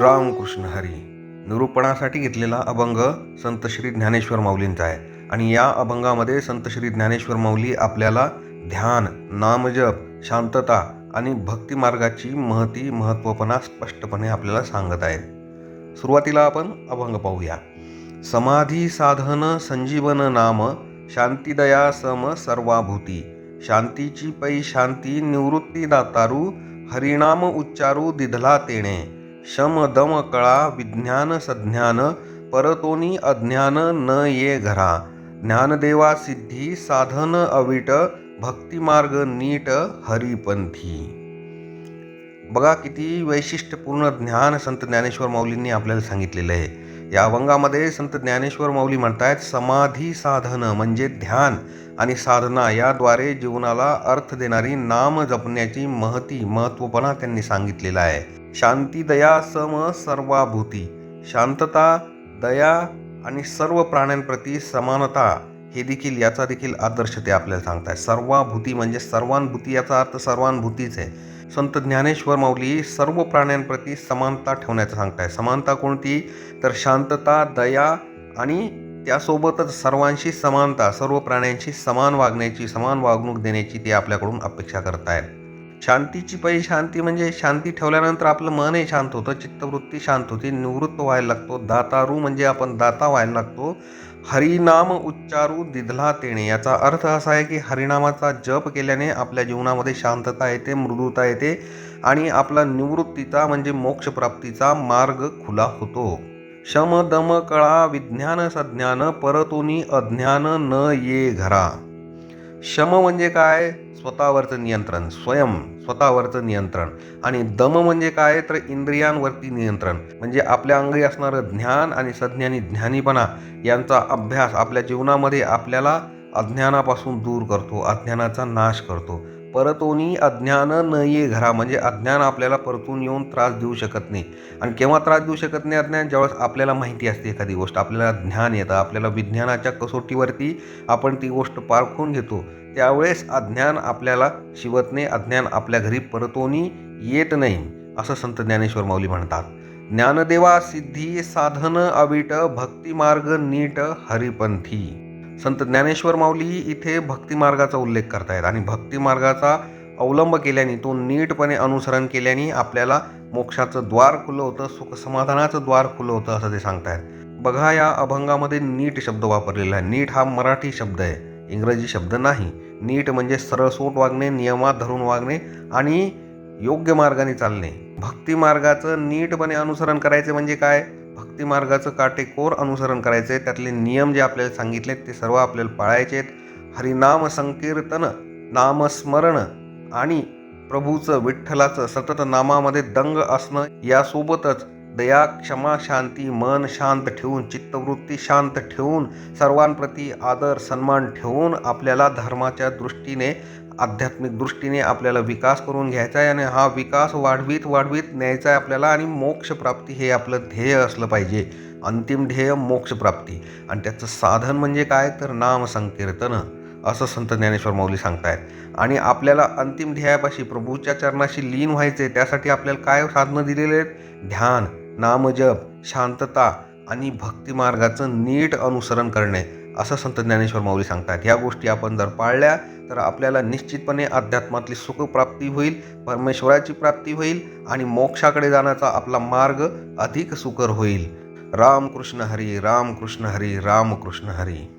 रामकृष्ण हरी निरूपणासाठी घेतलेला अभंग संत श्री ज्ञानेश्वर माऊलींचा आहे. आणि या अभंगामध्ये संत श्री ज्ञानेश्वर माऊली आपल्याला ध्यान नामजप शांतता आणि भक्तिमार्गाची महती महत्त्वपणा स्पष्टपणे आपल्याला सांगत आहेत. सुरुवातीला आपण अभंग पाहूया. समाधी साधन संजीवन नाम शांतिदया सम सर्वाभूती शांतीची पै शांती निवृत्ती दातारू हरिनाम उच्चारू दिधला तेणे. शम दम कळा विज्ञान सज्ञान परतोनी अज्ञान न ये घरा। ज्ञानदेवा सिद्धी साधन अविट भक्तिमार्ग नीट हरिपंथी। बघा किती वैशिष्ट्यपूर्ण ज्ञान संत ज्ञानेश्वर माऊलींनी आपल्याला सांगितलेलं आहे. या अभंगामध्ये संत ज्ञानेश्वर माऊली म्हणतायत समाधी साधन म्हणजे ध्यान आणि साधना याद्वारे जीवनाला अर्थ देणारी नाम जपण्याची महती महत्त्वपणा त्यांनी सांगितलेला आहे. शांती दया सम सर्वाभूती. शांतता दया आणि सर्व प्राण्यांप्रती समानता हे देखील याचा देखील आदर्श ते आपल्याला सांगताय सर्वाभूती म्हणजे सर्वांभूती याचा अर्थ सर्वांभूतीच आहे. संत ज्ञानेश्वर माऊली सर्व प्राण्यांप्रती समानता ठेवण्याचं सांगताय समानता कोणती? तर शांतता दया आणि त्यासोबतच सर्वांशी समानता सर्व प्राण्यांशी समान वागण्याची समान वागणूक देण्याची ते आपल्याकडून अपेक्षा करतायत. शांतीची पहिली शांती म्हणजे शांती ठेवल्यानंतर आपलं मनही शांत होतं चित्तवृत्ती शांत होती निवृत्त व्हायला लागतो. दातारू म्हणजे आपण दाता व्हायला लागतो. हरिनाम उच्चारू दिधला तेणे. याचा अर्थ असा आहे की हरिनामाचा जप केल्याने आपल्या जीवनामध्ये शांतता येते मृदुता येते आणि आपला निवृत्तीचा म्हणजे मोक्षप्राप्तीचा मार्ग खुला होतो. शम दम कळा विज्ञान सज्ञान परतोनी अज्ञान न ये घरा. शम म्हणजे काय? स्वतःवरचं नियंत्रण स्वयं स्वतःवरचं नियंत्रण. आणि दम म्हणजे काय? तर इंद्रियांवरती नियंत्रण. म्हणजे आपल्या अंगी असणारं ज्ञान आणि सज्ञानी ज्ञानीपणा यांचा अभ्यास आपल्या जीवनामध्ये आपल्याला अज्ञानापासून दूर करतो अज्ञानाचा नाश करतो. परतोनी अज्ञान न ये घरा म्हणजे अज्ञान आपल्याला परतून येऊन त्रास देऊ शकत नाही. आणि केव्हा त्रास देऊ शकत नाही अज्ञान? ज्यावेळेस आपल्याला माहिती असते एखादी गोष्ट आपल्याला ज्ञान येतं आपल्याला विज्ञानाच्या कसोटीवरती आपण ती गोष्ट पारखून घेतो त्यावेळेस अज्ञान आपल्याला शिवत नाही अज्ञान आपल्या घरी परतोनी येत नाही असं संत ज्ञानेश्वर माऊली म्हणतात. ज्ञानदेवा सिद्धी साधन अविट भक्तिमार्ग नीट हरिपंथी. संत ज्ञानेश्वर माऊली इथे भक्तिमार्गाचा उल्लेख करतायत आणि भक्तिमार्गाचा अवलंब केल्याने तो नीटपणे अनुसरण केल्याने आपल्याला मोक्षाचं द्वार खुलं होतं सुखसमाधानाचं द्वार खुलं होतं असं ते सांगतायत. बघा या अभंगामध्ये नीट शब्द वापरलेला आहे. नीट हा मराठी शब्द आहे. इंग्रजी शब्द नाही. नीट म्हणजे सरळसोट वागणे नियमात धरून वागणे आणि योग्य मार्गाने चालणे. भक्ती मार्गाचं नीटपणे अनुसरण करायचे म्हणजे काय? भक्तिमार्गाचं काटेकोर अनुसरण करायचं आहे त्यातले नियम जे आपल्याला सांगितले ते सर्व आपल्याला पाळायचे आहेत. हरिनाम संकीर्तन नामस्मरण आणि प्रभूचं विठ्ठलाचं सतत नामामध्ये दंग असणं यासोबतच दया क्षमा शांती मन शांत ठेवून चित्तवृत्ती शांत ठेवून सर्वांप्रती आदर सन्मान ठेवून आपल्याला धर्माच्या दृष्टीने आध्यात्मिक दृष्टीने आपल्याला विकास करून घ्यायचा आहे आणि हा विकास वाढवीत वाढवीत न्यायचा आहे आपल्याला आणि मोक्षप्राप्ती हे आपलं ध्येय असलं पाहिजे. अंतिम ध्येय मोक्षप्राप्ती आणि त्याचं साधन म्हणजे काय? तर नाम संकीर्तन. असं संत ज्ञानेश्वर माऊली सांगतायत. आणि आपल्याला अंतिम ध्येयापाशी प्रभूच्या चरणाशी लीन व्हायचे त्यासाठी आपल्याला काय साधनं दिलेले आहेत? ध्यान. नामजप शांतता आणि भक्तिमार्गाचं नीट अनुसरण करणे असं संत ज्ञानेश्वर माऊली सांगतात. ह्या गोष्टी आपण जर पाळल्या तर आपल्याला निश्चितपणे अध्यात्मातली सुखप्राप्ती होईल परमेश्वराची प्राप्ती होईल आणि मोक्षाकडे जाण्याचा आपला मार्ग अधिक सुकर होईल. रामकृष्ण हरी रामकृष्ण हरी रामकृष्ण हरी.